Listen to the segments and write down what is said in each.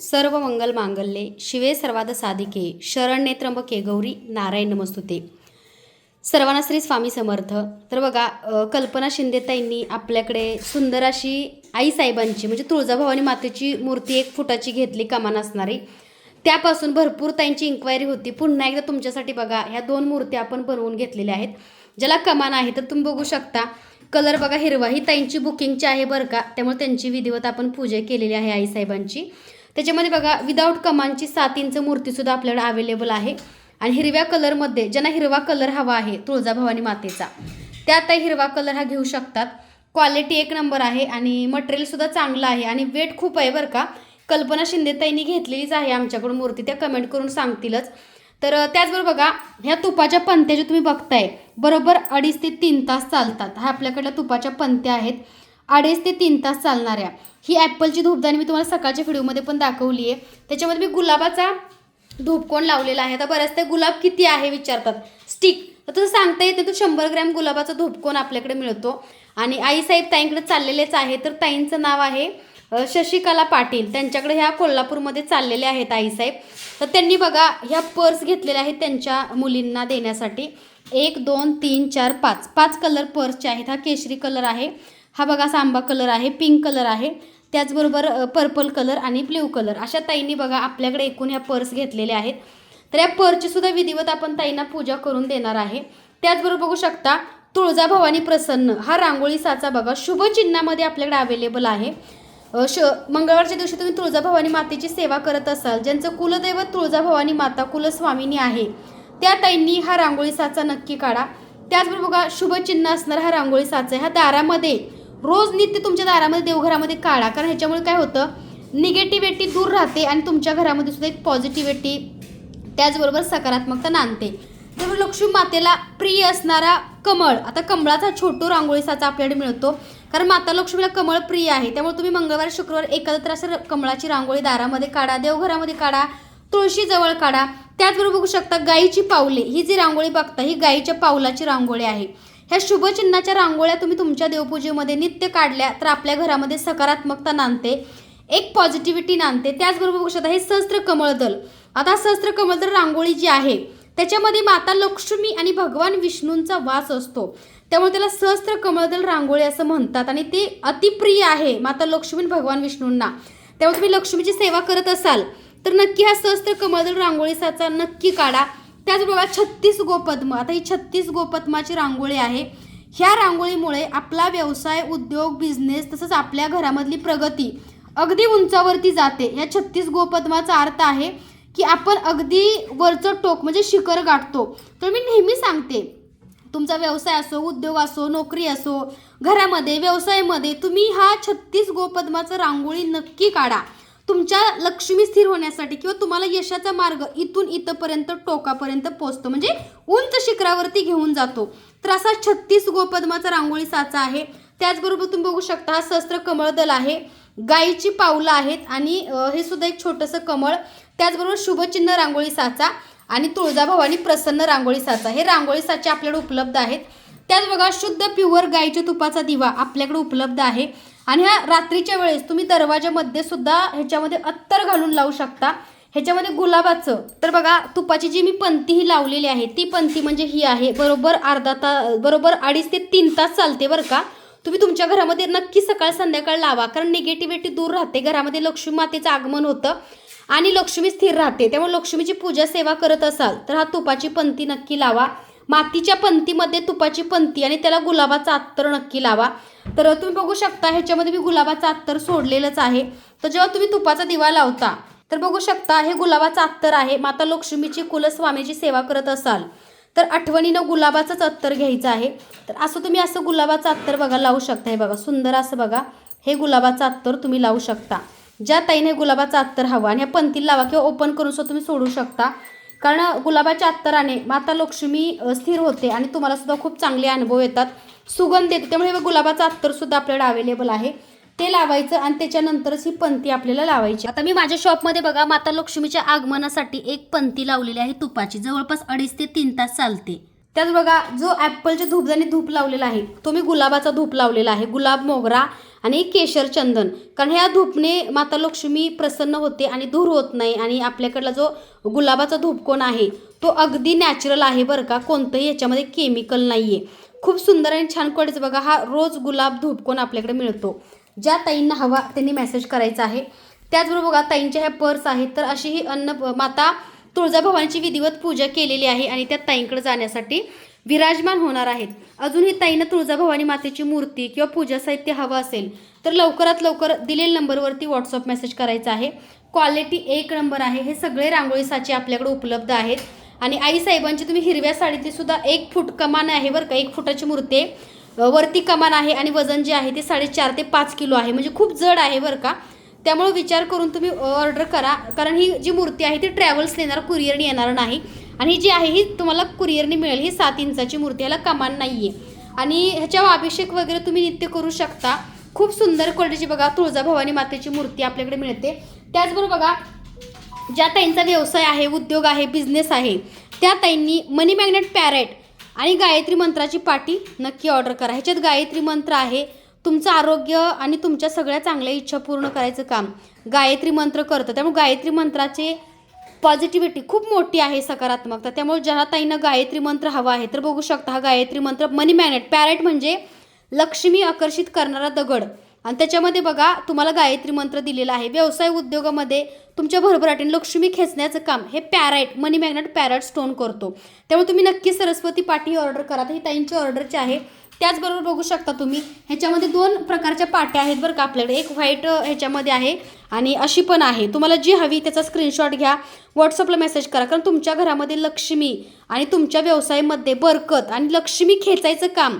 सर्व मंगल मांगल्ये शिवे सर्वाद साधिके शरण्ये त्र्यंबके गौरी नारायण नमस्तुते. सर्वांना श्री स्वामी समर्थ. तर बघा कल्पना शिंदेताईंनी आपल्याकडे सुंदर अशी आईसाहेबांची म्हणजे तुळजाभवानी मातेची मूर्ती एक फुटाची घेतली कमान असणारी. त्यापासून भरपूर त्यांची इन्क्वायरी होती. पुन्हा एकदा तुमच्यासाठी बघा ह्या दोन मूर्त्या आपण बनवून घेतलेल्या आहेत. ज्याला कमान आहे तर तुम्ही बघू शकता. कलर बघा हिरवा. ही ताईंची बुकिंगची आहे बरं का? त्यामुळे त्यांची विधिवत आपण पूजा केलेली आहे आईसाहेबांची त्याच्यामध्ये बघा विदाऊट कमांची सात इंच मूर्तीसुद्धा आपल्याकडे अवेलेबल आहे. आणि हिरव्या कलरमध्ये ज्यांना हिरवा कलर हवा आहे तुळजाभवानी मातेचा त्या हिरवा कलर हा घेऊ शकतात. क्वालिटी एक नंबर आहे आणि मटेरियलसुद्धा चांगलं आहे आणि वेट खूप आहे बरं का. कल्पना शिंदेताईंनी घेतलेलीच आहे आमच्याकडून मूर्ती त्या कमेंट करून सांगतीलच. तर त्याचबरोबर बघा ह्या तुपाच्या पंत्या ज्या तुम्ही बघताय बरोबर अडीच ते तीन तास चालतात. ह्या आपल्याकडल्या तुपाच्या पंत्या आहेत. अडीच ते तीन तास चालणाऱ्या ही ॲपलची धूपदाणी मी तुम्हाला सकाळच्या व्हिडिओमध्ये पण दाखवली आहे. त्याच्यामध्ये मी गुलाबाचा धूपकोण लावलेला आहे? आता बऱ्याच ते गुलाब किती आहे विचारतात. स्टिक तर तसं सांगता येते तो शंभर ग्रॅम गुलाबाचा धूपकोण आपल्याकडे मिळतो? आणि आईसाहेब ताईंकडे चाललेलेच आहे तर ताईंचं नाव आहे शशिकला पाटील. त्यांच्याकडे ह्या कोल्हापूरमध्ये चाललेले आहेत आईसाहेब. तर त्यांनी बघा ह्या पर्स घेतलेल्या आहेत त्यांच्या मुलींना देण्यासाठी. एक दोन तीन चार पाच. पाच कलर पर्सचे आहेत. हा केशरी कलर आहे. हा बघा असा आंबा कलर आहे पिंक कलर आहे. त्याचबरोबर पर्पल कलर आणि ब्ल्यू कलर अशा ताईंनी बघा आपल्याकडे एकूण ह्या पर्स घेतलेल्या आहेत. तर या पर्सची सुद्धा विधिवत आपण ताईंना पूजा करून देणार आहे. त्याचबरोबर बघू शकता तुळजाभवानी प्रसन्न हा रांगोळी साचा बघा शुभ चिन्हामध्ये आपल्याकडे अवेलेबल आहे. श मंगळवारच्या दिवशी तुम्ही तुळजाभवानी मातेची सेवा करत असाल ज्यांचं कुलदैवत तुळजाभवानी माता कुलस्वामिनी आहे त्या ताईंनी हा रांगोळी साचा नक्की काढा. त्याचबरोबर बघा शुभचिन्ह असणारा हा रांगोळी साचा ह्या दारामध्ये रोज नित्य तुमच्या दारामध्ये देवघरामध्ये काढा कारण ह्याच्यामुळे काय होतं? निगेटिव्हिटी दूर राहते आणि तुमच्या घरामध्ये सुद्धा एक पॉझिटिव्हिटी त्याचबरोबर सकारात्मकता नांदते. त्यामुळे लक्ष्मी मातेला प्रिय असणारा कमळ आता कमळाचा छोटो रांगोळी साचा आपल्याकडे मिळतो. कारण माता लक्ष्मीला कमळ प्रिय आहे. त्यामुळे तुम्ही मंगळवार शुक्रवार एकत्र असं कमळाची रांगोळी दारामध्ये काढा देवघरामध्ये काढा तुळशीजवळ काढा. त्याचबरोबर बघू शकता गायीची पावले. ही जी रांगोळी बघता ही गायीच्या पावलाची रांगोळी आहे. ह्या शुभचिन्हाच्या रांगोळ्या तुम्ही तुमच्या देवपूजेमध्ये नित्य काढल्या तर आपल्या घरामध्ये सकारात्मकता नांदते एक पॉझिटिव्हिटी नांदते. त्याचबरोबर बघू शकता हे सहस्त्र कमळदल आता सहस्त्र कमळदल रांगोळी जी आहे त्याच्यामध्ये माता लक्ष्मी आणि भगवान विष्णूंचा वास असतो. त्यामुळे त्याला सहस्त्र कमळदल रांगोळी असं म्हणतात आणि ते अतिप्रिय आहे माता लक्ष्मी आणि भगवान विष्णूंना. त्यामुळे तुम्ही लक्ष्मीची सेवा करत असाल तर नक्की हा सहस्त्र कमळदल रांगोळीसाचा नक्की काढा. त्याचबरोबर छत्तीस गोपद्म आता ही छत्तीस गोपद्माची रांगोळी आहे. ह्या रांगोळीमुळे आपला व्यवसाय उद्योग बिझनेस तसंच आपल्या घरामधली प्रगती अगदी उंचावरती जाते. या छत्तीस गोपद्माचा अर्थ आहे की आपण अगदी वरचं टोक म्हणजे शिखर गाठतो. तर मी नेहमी सांगते तुमचा व्यवसाय असो उद्योग असो नोकरी असो घरामध्ये व्यवसायामध्ये तुम्ही हा छत्तीस गोपद्माचं रांगोळी नक्की काढा. तुमच्या लक्ष्मी स्थिर होण्यासाठी किंवा तुम्हाला यशाचा मार्ग इथून इथंपर्यंत टोकापर्यंत पोचतो म्हणजे उंच शिखरावरती घेऊन जातो. तर असा छत्तीस गोपद्माचा रांगोळी साचा आहे. त्याचबरोबर तुम्ही बघू शकता हा सहस्त्र कमळदल आहे. गायीची पावलं आहेत आणि हे सुद्धा एक छोटंसं कमळ. त्याचबरोबर शुभचिन्ह रांगोळी साचा आणि तुळजाभवानी प्रसन्न रांगोळी साचा. हे रांगोळी साचे आपल्याकडे उपलब्ध आहेत. त्याच बघा शुद्ध प्युअर गाईच्या तुपाचा दिवा आपल्याकडे उपलब्ध आहे. आणि ह्या रात्रीच्या वेळेस तुम्ही दरवाजामध्ये सुद्धा ह्याच्यामध्ये अत्तर घालून लावू शकता. ह्याच्यामध्ये गुलाबाचं तर बघा तुपाची जी मी पंथी ही लावलेली आहे ती पंथी म्हणजे ही आहे बरोबर अर्धा तास बरोबर अडीच ते तीन तास चालते बरं का. तुम्ही तुमच्या घरामध्ये नक्की सकाळ संध्याकाळ लावा कारण निगेटिव्हिटी दूर राहते. घरामध्ये लक्ष्मी मातेचं आगमन होतं आणि लक्ष्मी स्थिर राहते. त्यामुळे लक्ष्मीची पूजा सेवा करत असाल तर हा तुपाची पंथी नक्की लावा. मातीच्या पंथीमध्ये तुपाची पंथी आणि त्याला गुलाबाचा अत्तर नक्की लावा. तर तुम्ही बघू शकता ह्याच्यामध्ये मी गुलाबाचं अत्तर सोडलेलंच आहे. तर जेव्हा तुम्ही तुपाचा दिवा लावता तर बघू शकता हे गुलाबाचं अत्तर आहे. माता लक्ष्मीची कुलस्वामीची सेवा करत असाल तर आठवणीनं गुलाबाचंच अत्तर घ्यायचं आहे. तर असं तुम्ही असं गुलाबाचं अत्तर बघा लावू शकता. हे बघा सुंदर असं बघा हे गुलाबाचं अत्तर तुम्ही लावू शकता. ज्या ताईने गुलाबाचं अत्तर हवं आणि ह्या पंथीला लावा किंवा ओपन करून सुद्धा तुम्ही सोडू शकता. कारण गुलाबाच्या अत्तराने माता लक्ष्मी स्थिर होते आणि तुम्हाला सुद्धा खूप चांगले अनुभव येतात. सुगंध येतो. त्यामुळे गुलाबाचं अत्तर सुद्धा आपल्याकडे अवेलेबल आहे. ते लावायचं आणि त्याच्यानंतरच ही पंथी आपल्याला लावायची. आता मी माझ्या शॉपमध्ये बघा माता लक्ष्मीच्या आगमनासाठी एक पंथी लावलेली आहे तुपाची. जवळपास अडीच ते तीन तास चालते. त्यात बघा जो ॲपलच्या धूपदाणी धूप लावलेला आहे तो मी गुलाबाचा धूप लावलेला आहे. गुलाब मोगरा आणि केशर चंदन. कारण ह्या धूपने माता लक्ष्मी प्रसन्न होते आणि धूर होत नाही आणि आपल्याकडला जो गुलाबाचा धूपकोण आहे तो अगदी नॅचरल आहे बरं का. कोणतंही याच्यामध्ये केमिकल नाही आहे खूप सुंदर आणि छान क्वालिटीचं बघा हा रोज गुलाब धूपकोण आपल्याकडे मिळतो. ज्या ताईंना हवा त्यांनी मेसेज करायचा आहे. त्याचबरोबर बघा ताईंच्या ह्या पर्स आहेत तर अशी ही अन्न माता तुळजाभवानीची विधिवत पूजा केलेली आहे आणि त्या ताईंकडे जाण्यासाठी विराजमान होणार आहेत. अजूनही ताईंना तुळजाभवानी मातेची मूर्ती किंवा पूजा साहित्य हवं असेल तर लवकरात लवकर दिलेल्या नंबरवरती व्हॉट्सअप मेसेज करायचा आहे. क्वालिटी एक नंबर आहे. हे सगळे रांगोळी साचे आपल्याकडे उपलब्ध आहेत. आणि आई साहेबांची तुम्ही हिरव्या साडीतली सुद्धा एक फूट कमान आहे बरं का. एक फुटाची मूर्ती आहे. वरती कमान आहे आणि वजन जे आहे ते साडेचार ते पाच किलो आहे. म्हणजे खूप जड आहे बरं का. त्यामुळे विचार करून तुम्ही ऑर्डर करा. कारण ही जी मूर्ती आहे ती ट्रॅव्हल्स येणार कुरिअरने येणार नाही. आणि ही जी आहे ही तुम्हाला कुरिअरने मिळेल. ही सात इंचाची मूर्ती. याला कमान नाही आहे आणि ह्याच्यावर अभिषेक वगैरे तुम्ही नित्य करू शकता. खूप सुंदर क्वालिटीची बघा तुळजाभवानी मातेची मूर्ती आपल्याकडे मिळते. त्याचबरोबर बघा ज्या ताईंचा व्यवसाय आहे उद्योग आहे बिझनेस आहे त्या ताईंनी मनी मॅग्नेट पॅरेट आणि गायत्री मंत्राची पाटी नक्की ऑर्डर करा. ह्याच्यात गायत्री मंत्र आहे तुमचं आरोग्य आणि तुमच्या सगळ्या चांगल्या इच्छा पूर्ण करायचं काम. गायत्री मंत्र करतं. त्यामुळे गायत्री मंत्राचे पॉझिटिव्हिटी खूप मोठी आहे सकारात्मकता त्यामुळे ज्याला ताईंना गायत्री मंत्र हवा आहे. तर बघू शकता हा गायत्री मंत्र मनी मॅग्नेट पॅरेट म्हणजे लक्ष्मी आकर्षित करणारा दगड. आणि त्याच्यामध्ये बघा तुम्हाला गायत्री मंत्र दिलेला आहे. व्यवसाय उद्योगामध्ये तुमच्या भरभराटीने लक्ष्मी खेचण्याचं काम. हे पॅराईट मनी मॅग्नेट पॅराईट स्टोन करतो. त्यामुळे तुम्ही नक्की सरस्वती पाठी ऑर्डर करा. ही ताईंची ऑर्डरची आहे. त्याचबरोबर बघू शकता तुम्ही ह्याच्यामध्ये दोन प्रकारच्या पाट्या आहेत बरं का आपल्याकडे. एक व्हाईट ह्याच्यामध्ये आहे. आणि अशी पण आहे. तुम्हाला जी हवी त्याचा स्क्रीनशॉट घ्या व्हॉट्सअपला मेसेज करा. कारण तुमच्या घरामध्ये लक्ष्मी आणि तुमच्या व्यवसायामध्ये बरकत आणि लक्ष्मी खेचायचं काम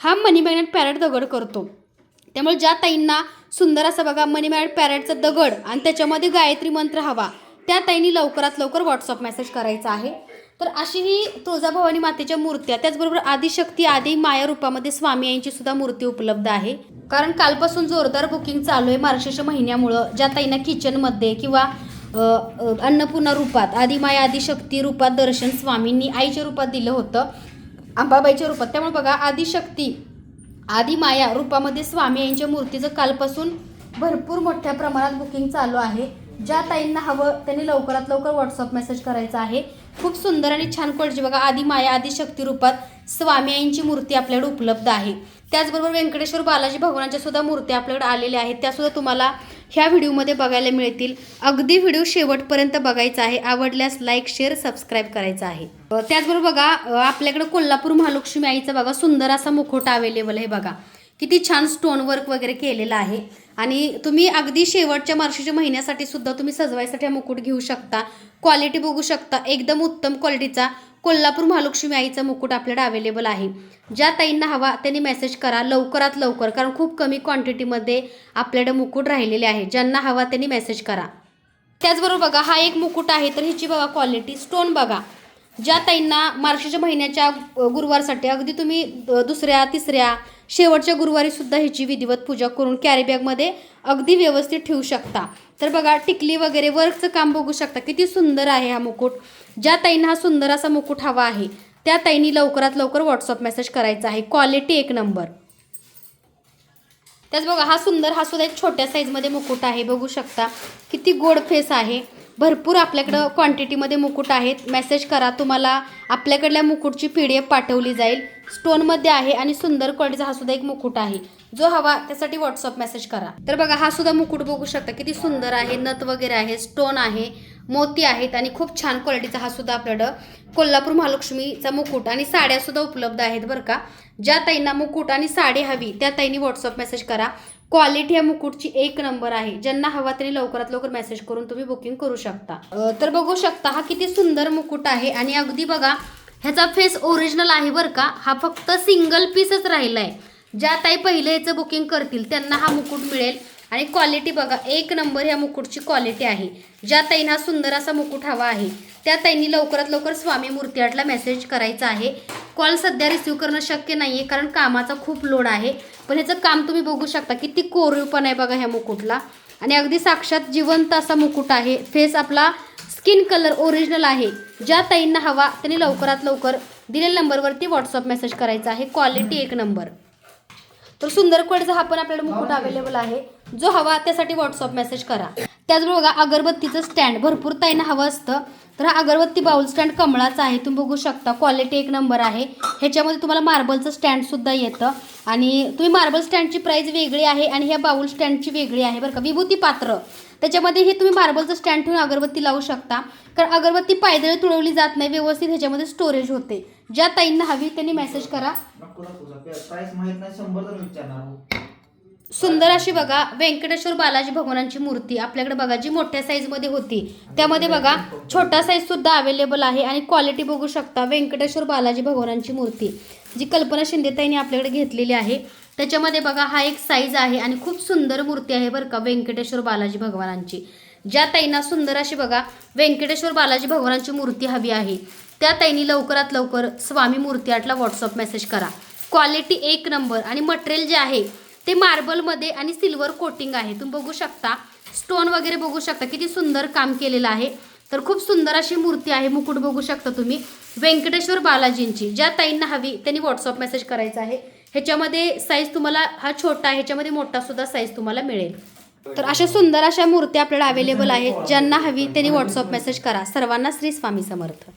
हा मनी मॅग्नेट पॅरेट दगड करतो. त्यामुळे ज्या ताईंना सुंदर असा बघा मनी मॅग्नेट पॅरेटचा दगड आणि त्याच्यामध्ये गायत्री मंत्र हवा. त्या ताईंनी लवकरात लवकर व्हॉट्सअप मेसेज करायचा आहे. तर अशी ही तुळजाभवानी मातेच्या मूर्त्या त्याचबरोबर आदिशक्ती आदी माया रूपामध्ये स्वामी यांची सुद्धा मूर्ती उपलब्ध आहे. कारण कालपासून जोरदार बुकिंग चालू आहे मार्गशीर्ष महिन्यामुळं ज्या ताईंना किचनमध्ये किंवा अन्नपूर्णा रूपात आदिमाया आदिशक्ती रूपात दर्शन स्वामींनी आईच्या रूपात दिलं होतं. अंबाबाईच्या रूपात. त्यामुळे बघा आदिशक्ती आदिमाया रूपामध्ये स्वामी यांच्या मूर्तीचं कालपासून भरपूर मोठ्या प्रमाणात बुकिंग चालू आहे. ज्या ताईंना हवं त्यांनी लवकरात लवकर व्हॉट्सअप मेसेज करायचा आहे. खूप सुंदर आणि छान क्वालिटी बघा. आदिमाया आदिशक्ती रूपात स्वामी आईंची मूर्ती आपल्याकडे उपलब्ध आहे. त्याचबरोबर व्यंकटेश्वर बालाजी भगवानाच्या सुद्धा मूर्त्या आपल्याकडे आलेल्या आहेत. त्यासुद्धा तुम्हाला ह्या व्हिडिओमध्ये बघायला मिळतील. अगदी व्हिडिओ शेवटपर्यंत बघायचा आहे. आवडल्यास लाईक शेअर सबस्क्राईब करायचा आहे. त्याचबरोबर बघा आपल्याकडे कोल्हापूर महालक्ष्मी आईचा बघा सुंदर असा मुखोटा अवेलेबल आहे बघा. किती छान स्टोन वर्क वगैरे केलेलं आहे. आणि तुम्ही अगदी शेवटच्या मार्शीच्या महिन्यासाठी सुद्धा तुम्ही सजवायसाठी हा मुकुट घेऊ शकता. क्वालिटी बघू शकता. एकदम उत्तम क्वालिटीचा कोल्हापूर महालक्ष्मी आईचा मुकुट आपल्याकडे अवेलेबल आहे. ज्या ताईंना हवा त्यांनी मेसेज करा. लवकरात लवकर कारण खूप कमी क्वांटिटीमध्ये आपल्याकडे मुकुट राहिलेले आहे. ज्यांना हवा त्यांनी मेसेज करा. त्याचबरोबर बघा हा एक मुकुट आहे तर ह्याची बघा क्वालिटी स्टोन बघा. ज्या ताईंना मार्गशीर्ष महिन्याच्या गुरुवारसाठी अगदी तुम्ही दुसऱ्या तिसऱ्या शेवटच्या गुरुवारी सुद्धा ह्याची विधिवत पूजा करून कॅरीबॅगमध्ये अगदी व्यवस्थित ठेवू शकता. तर बघा टिकली वगैरे वर्कचं काम बघू शकता. किती सुंदर आहे हा मुकुट. ज्या ताईंना हा सुंदर असा मुकुट हवा आहे त्या ताईंनी लवकरात लवकर व्हॉट्सअप मेसेज करायचा आहे. क्वालिटी एक नंबर त्याच बघा हा सुंदर हा सुद्धा एक छोट्या साईजमध्ये मुकुट आहे. बघू शकता किती गोड फेस आहे. भरपूर आपल्याकडं क्वांटिटीमध्ये मुकुट आहेत. मेसेज करा तुम्हाला आपल्याकडल्या मुकुटची पी डी एफ पाठवली जाईल. स्टोनमध्ये आहे आणि सुंदर क्वालिटीचा हा सुद्धा एक मुकुट आहे. जो हवा त्यासाठी व्हॉट्सअप मेसेज करा. तर बघा हा सुद्धा मुकुट बघू शकता. किती सुंदर आहे. नथ वगैरे आहे स्टोन आहे मोती आहेत आणि खूप छान क्वालिटीचा हा सुद्धा आपल्याकडं कोल्हापूर महालक्ष्मीचा मुकुट आणि साड्या सुद्धा उपलब्ध आहेत बरं का. ज्या ताईंना मुकुट आणि साडी हवी त्या ताईंनी व्हॉट्सअप मेसेज करा. क्वालिटी या मुकुटची एक नंबर आहे. ज्यांना हवा तरी लवकरात लवकर मेसेज करून तुम्ही बुकिंग करू शकता. तर बघू शकता हा किती सुंदर मुकुट आहे आणि अगदी बघा ह्याचा फेस ओरिजिनल आहे बरं का. हा फक्त सिंगल पीसच राहिला आहे ज्या ताई पहिले याचं बुकिंग करतील त्यांना हा मुकुट मिळेल. आणि क्वालिटी बघा एक नंबर ह्या मुकुटची क्वालिटी आहे. ज्या ताईंना हा सुंदर असा मुकुट हवा आहे त्या ताईंनी लवकरात लवकर स्वामी मूर्तीआटला मेसेज करायचा आहे. कॉल सध्या रिसीव करणं शक्य नाही आहे कारण कामाचा खूप लोड आहे. पण ह्याचं काम तुम्ही बघू शकता किती कोरीव पण आहे बघा ह्या मुकुटला. आणि अगदी साक्षात जिवंत असा मुकुट आहे. फेस आपला स्किन कलर ओरिजिनल आहे. ज्या ताईंना हवा त्यांनी लवकरात लवकर दिलेल्या नंबरवरती व्हॉट्सअप मेसेज करायचा आहे. क्वालिटी एक नंबर. तर सुंदर कोडचा हा पण आपल्याला मुकुट अवेलेबल आहे. जो हवा त्यासाठी व्हॉट्सअप मेसेज करा. त्याचबरोबर बघा अगरबत्तीचं स्टँड भरपूर ताईंना हवं असतं. तर हा अगरबत्ती बाउल स्टँड कमळाचा आहे. तुम्ही बघू शकता क्वालिटी एक नंबर आहे. ह्याच्यामध्ये तुम्हाला मार्बलचं स्टँडसुद्धा येतं. आणि तुम्ही मार्बल स्टँडची प्राईस वेगळी आहे आणि ह्या बाउल स्टँडची वेगळी आहे बरं का. विभूती पात्र. त्याच्यामध्ये हे तुम्ही मार्बलचं स्टँड ठेवून अगरबत्ती लावू शकता. कारण अगरबत्ती पायदळी तुळवली जात नाही व्यवस्थित ह्याच्यामध्ये स्टोरेज होते. ज्या ताईंना हवी त्यांनी मेसेज करा. सुंदर अशी बघा व्यंकटेश्वर बालाजी भगवानांची मूर्ती. आपल्याकडे बघा जी मोठ्या साईजमध्ये होती. त्यामध्ये बघा छोटा साईज सुद्धा अवेलेबल आहे आणि क्वालिटी बघू शकता व्यंकटेश्वर बालाजी भगवानांची मूर्ती. जी कल्पना शिंदेताईंनी आपल्याकडे घेतलेली आहे. त्याच्यामध्ये बघा हा एक साईज आहे आणि खूप सुंदर मूर्ती आहे बरं का व्यंकटेश्वर बालाजी भगवानांची. ज्या ताईंना सुंदर अशी बघा व्यंकटेश्वर बालाजी भगवानांची मूर्ती हवी आहे त्या ताईंनी लवकरात लवकर स्वामी मूर्ती आटला व्हॉट्सअप मेसेज करा. क्वालिटी एक नंबर आणि मटेरियल जे आहे ते मार्बलमध्ये आणि सिल्वर कोटिंग आहे. तुम्ही बघू शकता. स्टोन वगैरे बघू शकता. किती सुंदर काम केलेलं आहे. तर खूप सुंदर अशी मूर्ती आहे. मुकुट बघू शकता तुम्ही. व्यंकटेश्वर बालाजींची. ज्या ताईंना हवी त्यांनी व्हॉट्सअप मेसेज करायचा आहे. ह्याच्यामध्ये साईज तुम्हाला हा छोटा आहे. ह्याच्यामध्ये मोठा सुद्धा साईज तुम्हाला मिळेल. तर अशा सुंदर अशा मूर्ती आपल्याला अवेलेबल आहेत. ज्यांना हवी त्यांनी व्हॉट्सअप मेसेज करा. सर्वांना श्री स्वामी समर्थ.